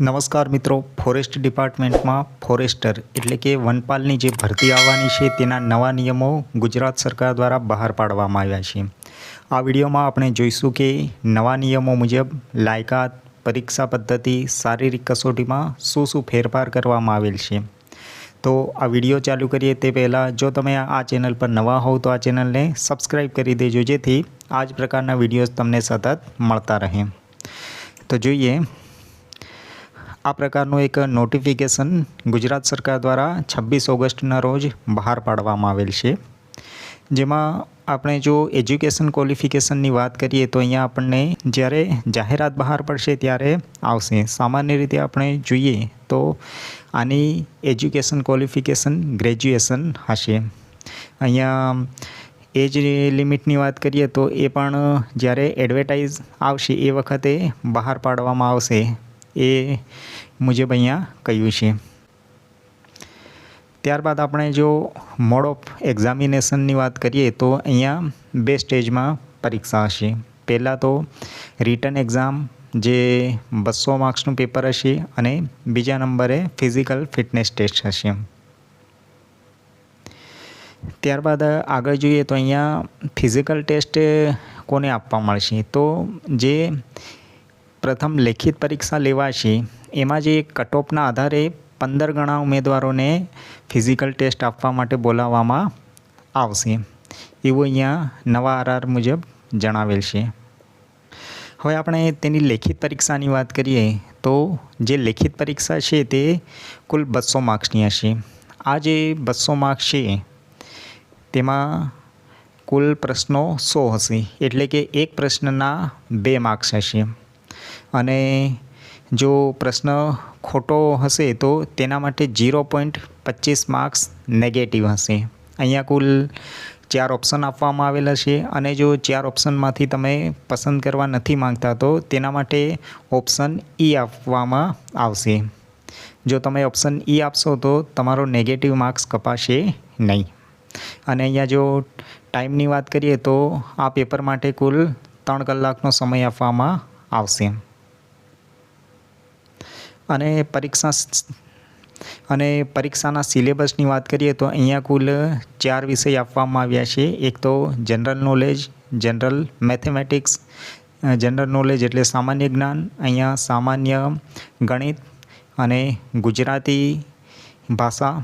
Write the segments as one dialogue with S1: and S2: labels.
S1: નમસ્કાર મિત્રો, forest ડિપાર્ટમેન્ટમાં forester એટલે કે વનપાલની જે ભરતી આવવાની છે તેના નવા નિયમો ગુજરાત સરકાર દ્વારા બહાર પાડવામાં આવ્યા છે. આ વિડીયોમાં આપણે જોઈશું કે નવા નિયમો મુજબ લાયકાત, પરીક્ષા પદ્ધતિ, શારીરિક કસોટીમાં શું શું ફેરફાર કરવામાં આવેલ છે. તો આ વીડિયો ચાલુ કરીએ તે પહેલાં જો તમે આ ચેનલ પર નવા હોવ તો આ ચેનલને સબસ્ક્રાઈબ કરી દેજો જેથી આ જ પ્રકારના વિડીયોઝ તમને સતત મળતા રહે. તો જોઈએ આ પ્રકારનું એક નોટિફિકેશન ગુજરાત સરકાર દ્વારા છવ્વીસ ઓગસ્ટના રોજ બહાર પાડવામાં આવેલ છે. જેમાં આપણે જો એજ્યુકેશન ક્વોલિફિકેશનની વાત કરીએ તો અહીંયા આપણને જ્યારે જાહેરાત બહાર પડશે ત્યારે આવશે. સામાન્ય રીતે આપણે જોઈએ તો આની એજ્યુકેશન ક્વોલિફિકેશન ગ્રેજ્યુએશન હશે. અહીંયા એજ લિમિટની વાત કરીએ તો એ પણ જ્યારે એડવર્ટાઇઝ આવશે એ વખતે બહાર પાડવામાં આવશે. એ મુજબ અહીંયા કહ્યું છે. ત્યારબાદ આપણે જો મોડ ઓફ એક્ઝામિનેશનની વાત કરીએ તો અહીંયા બે સ્ટેજમાં પરીક્ષા હશે. પહેલાં તો રિટન એક્ઝામ જે બસો માર્ક્સનું પેપર હશે અને બીજા નંબરે ફિઝિકલ ફિટનેસ ટેસ્ટ હશે. ત્યારબાદ આગળ જોઈએ તો અહીંયા ફિઝિકલ ટેસ્ટ કોને આપવા મળશે? તો જે પ્રથમ લેખિત પરીક્ષા લેવાશે. એમાં જે કટઓફના આધારે પંદર ગણા ઉમેદવારોને ફિઝિકલ ટેસ્ટ આપવા માટે બોલાવવામાં આવશે. એવું અહીંયા નવા આરઆર મુજબ જણાવેલ છે. હવે આપણે તેની લેખિત પરીક્ષાની વાત કરીએ, તો જે લેખિત પરીક્ષા છે તે કુલ બસો માર્ક્સની હશે. આ જે બસો માર્ક્સ છે, તેમાં કુલ પ્રશ્નો સો હશે. એટલે કે એક પ્રશ્નના બે માર્ક્સ હશે. અને જો પ્રશ્ન ખોટો હશે તો તેના માટે ઝીરો પોઈન્ટ પચીસ માર્ક્સ નેગેટિવ હશે. અહીંયા કુલ ચાર ઓપ્શન આપવામાં આવેલા છે અને જો ચાર ઓપ્શનમાંથી તમે પસંદ કરવા નથી માંગતા તો તેના માટે ઓપ્શન ઈ આપવામાં આવશે. જો તમે ઓપ્શન ઈ આપશો તો તમારો નેગેટિવ માર્ક્સ કપાશે નહીં. અને અહીંયા જો ટાઈમની વાત કરીએ તો આ પેપર માટે કુલ ત્રણ કલાકનો સમય આપવામાં આવશે. અને પરીક્ષા અને પરીક્ષાના સિલેબસની વાત કરીએ તો અહીંયા કુલ ચાર વિષય આપવામાં આવ્યા છે. એક તો general knowledge general mathematics general knowledge એટલે સામાન્ય જ્ઞાન, અહીંયા સામાન્ય ગણિત અને ગુજરાતી ભાષા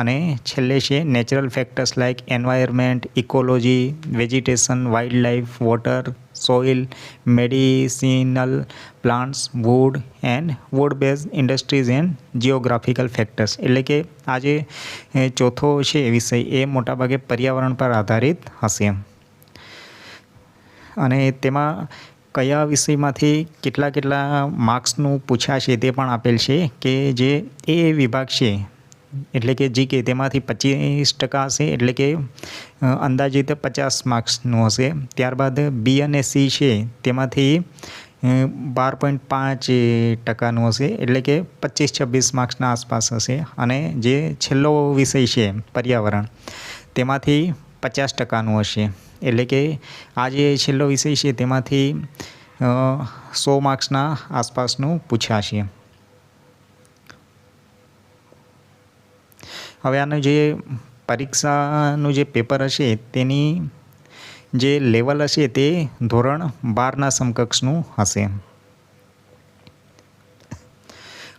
S1: અને છેલ્લે છે natural factors like environment ecology vegetation wild life water soil medicinal plants wood and wood base industries and geographical factors એટલે કે આ જે ચોથો છે વિષય. એ મોટાભાગે પર્યાવરણ પર આધારિત હશે. અને તેમાં કયા વિષયમાંથી કેટલા કેટલા માર્ક્સનું પૂછાશે તે પણ આપેલ છે કે જે એ વિભાગ છે એટલે કે જીકે તેમાંથી પચીસ ટકા હશે, એટલે કે અંદાજિત પચાસ માર્ક્સનું હશે. ત્યારબાદ બી અને સી છે, તેમાંથી બાર પોઈન્ટ પાંચ ટકાનું હશે, એટલે કે પચીસ છવ્વીસ માર્ક્સના આસપાસ હશે. અને જે છેલ્લો વિષય છે, પર્યાવરણ, તેમાંથી પચાસ ટકાનું હશે. એટલે કે આ જે છેલ્લો વિષય છે, તેમાંથી સો માર્ક્સના આસપાસનું પૂછાશે. હવે આનું જે પરીક્ષાનું જે પેપર હશે, તેની જે લેવલ હશે, તે ધોરણ બારના સમકક્ષનું હશે.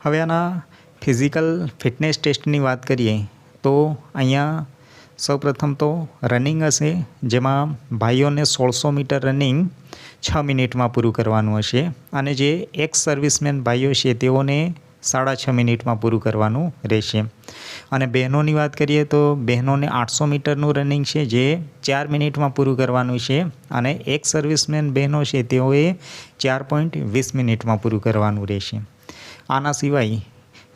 S1: હવે આના ફિઝિકલ ફિટનેસ ટેસ્ટની વાત કરીએ, તો અહીંયા સૌપ્રથમ તો રનિંગ હશે, જેમાં ભાઈઓને સોળસો મીટર રનિંગ છ મિનિટમાં પૂરું કરવાનું હશે. અને જે એક્સ સર્વિસમેન ભાઈઓ છે, તેઓને સાડા છ મિનિટમાં પૂરું કરવાનું રહેશે. અને બહેનોની વાત કરીએ તો બહેનોને આઠસો મીટરનું રનિંગ છે, જે ચાર મિનિટમાં પૂરું કરવાનું છે અને એક સર્વિસમેન બહેનો છે, તેઓએ ચાર પોઈન્ટ વીસ મિનિટમાં પૂરું કરવાનું રહેશે. આના સિવાય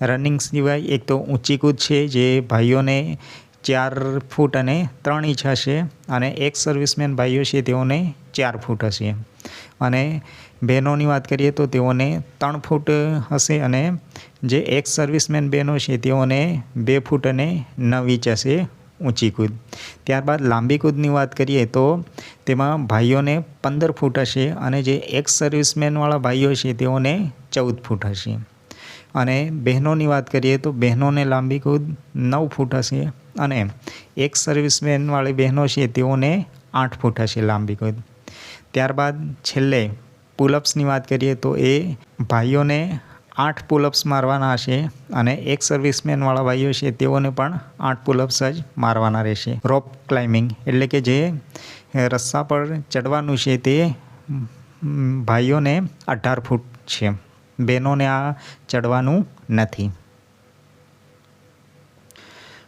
S1: રનિંગ સિવાય એક તો ઊંચી કૂદ છે, જે ભાઈઓને ચાર ફૂટ અને ત્રણ ઇંચ હશે અને એક સર્વિસમેન ભાઈઓ છે, તેઓને ચાર ફૂટ હશે. અને બહેનોની વાત કરીએ તો તેઓને ત્રણ ફૂટ હશે અને જે એક્સ સર્વિસમેન બહેનો છે તેઓને બે ફૂટ અને નવ ઇંચ હશે ઊંચી કૂદ. ત્યારબાદ લાંબી કૂદની વાત કરીએ તો તેમાં ભાઈઓને પંદર ફૂટ હશે અને જે એક્સ સર્વિસમેનવાળા ભાઈઓ છે તેઓને ચૌદ ફૂટ હશે. અને બહેનોની વાત કરીએ તો બહેનોને લાંબી કૂદ નવ ફૂટ હશે અને એક્સ સર્વિસમેનવાળી બહેનો છે તેઓને આઠ ફૂટ હશે લાંબી કૂદ. ત્યારબાદ છેલ્લે પુલઅપ્સની વાત કરીએ તો એ ભાઈઓને આઠ પુલઅપ્સ મારવાના હશે અને એક સર્વિસમેનવાળા ભાઈઓ છે તેઓને પણ આઠ પુલઅપ્સ જ મારવાના રહેશે. રોપ ક્લાઇમ્બિંગ એટલે કે જે રસ્સા પર ચડવાનું છે તે ભાઈઓને અઢાર ફૂટ છે. બહેનોને આ ચડવાનું નથી.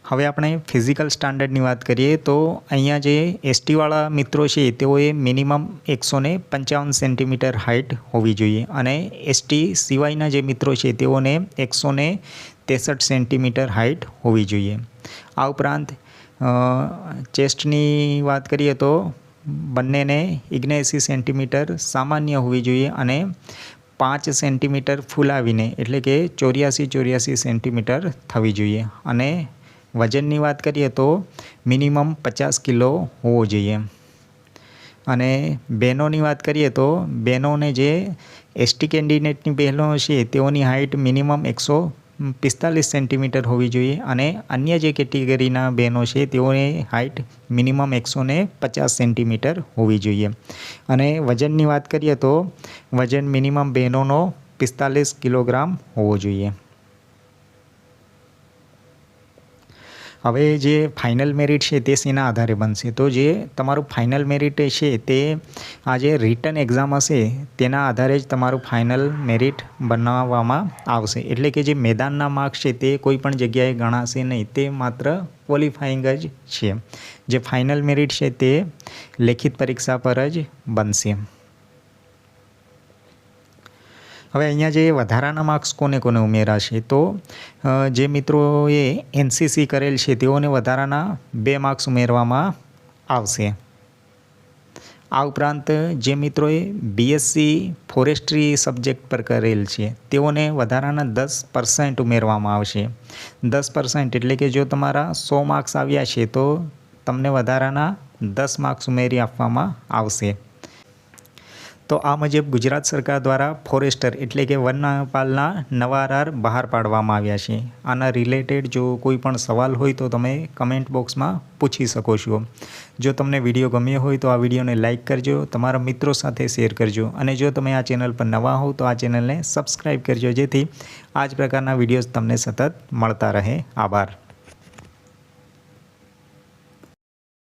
S1: હવે આપણે ફિઝિકલ સ્ટાન્ડર્ડની વાત કરીએ તો અહીંયા જે એસટીવાળા મિત્રો છે, તેઓએ મિનિમમ એકસો ને પંચાવન સેન્ટીમીટર હાઇટ હોવી જોઈએ અને એસટી સિવાયના જે મિત્રો છે, તેઓને એકસો ને ત્રેસઠ સેન્ટીમીટર હાઇટ હોવી જોઈએ. આ ઉપરાંત ચેસ્ટની વાત કરીએ તો બંનેને ઇગ્નેસી સેન્ટીમીટર સામાન્ય હોવી જોઈએ અને પાંચ સેન્ટીમીટર ફૂલાવીને એટલે કે ચોર્યાસી ચોર્યાસી સેન્ટીમીટર થવી જોઈએ અને વજનની વાત કરીએ તો મિનિમમ પચાસ કિલો હોવો જોઈએ. અને બહેનોની વાત કરીએ તો બહેનોને જે એસટી કેન્ડિડેટની બહેનો છે, તેઓની હાઇટ મિનિમમ એકસો પિસ્તાલીસ સેન્ટીમીટર હોવી જોઈએ અને અન્ય જે કેટેગરીના બહેનો છે, તેઓની હાઇટ મિનિમમ એકસો પચાસ સેન્ટીમીટર હોવી જોઈએ. અને વજનની વાત કરીએ તો વજન મિનિમમ બહેનોનો પિસ્તાલીસ કિલોગ્રામ હોવો જોઈએ. હવે જે ફાઇનલ મેરિટ છે તે શેના આધારે બનશે? તો જે તમારું ફાઇનલ મેરિટ છે તે આ જે રિટર્ન એક્ઝામ હશે, તેના આધારે જ તમારું ફાઇનલ મેરિટ બનાવવામાં આવશે. એટલે કે જે મેદાનના માર્ક્સ છે તે કોઈ પણ જગ્યાએ ગણાશે નહીં. તે માત્ર ક્વોલિફાઈંગ જ છે. જે ફાઇનલ મેરિટ છે તે લેખિત પરીક્ષા પર જ બનશે. હવે અહીંયા જે વધારાના માર્ક્સ કોને કોને ઉમેરાશે તો જે મિત્રોએ એનસીસી કરેલ છે તેઓને વધારાના બે માર્ક્સ ઉમેરવામાં આવશે. આ ઉપરાંત જે મિત્રોએ બીએસસી ફોરેસ્ટ્રી સબ્જેક્ટ પર કરેલ છે તેઓને વધારાના દસ પર્સન્ટ ઉમેરવામાં આવશે. દસ પર્સન્ટ એટલે કે જો તમારા સો માર્ક્સ આવ્યા છે તો તમને વધારાના દસ માર્ક્સ ઉમેરી આપવામાં આવશે. તો આ મુજબ ગુજરાત સરકાર દ્વારા ફોરેસ્ટર એટલે કે વનપાલના નવા રાર બહાર પાડવામાં આવ્યા છે. આના રિલેટેડ જો કોઈ પણ સવાલ હોય તો તમે કમેન્ટ બોક્સમાં પૂછી શકો છો. જો તમને વીડિયો ગમ્યો હોય તો આ વિડીયોને લાઇક કરજો, તમારા મિત્રો સાથે શેર કરજો અને જો તમે આ ચેનલ પર નવા હો તો આ ચેનલને સબસ્ક્રાઈબ કરજો જેથી આ જ પ્રકારના વિડીયોઝ તમને સતત મળતા રહે. આભાર.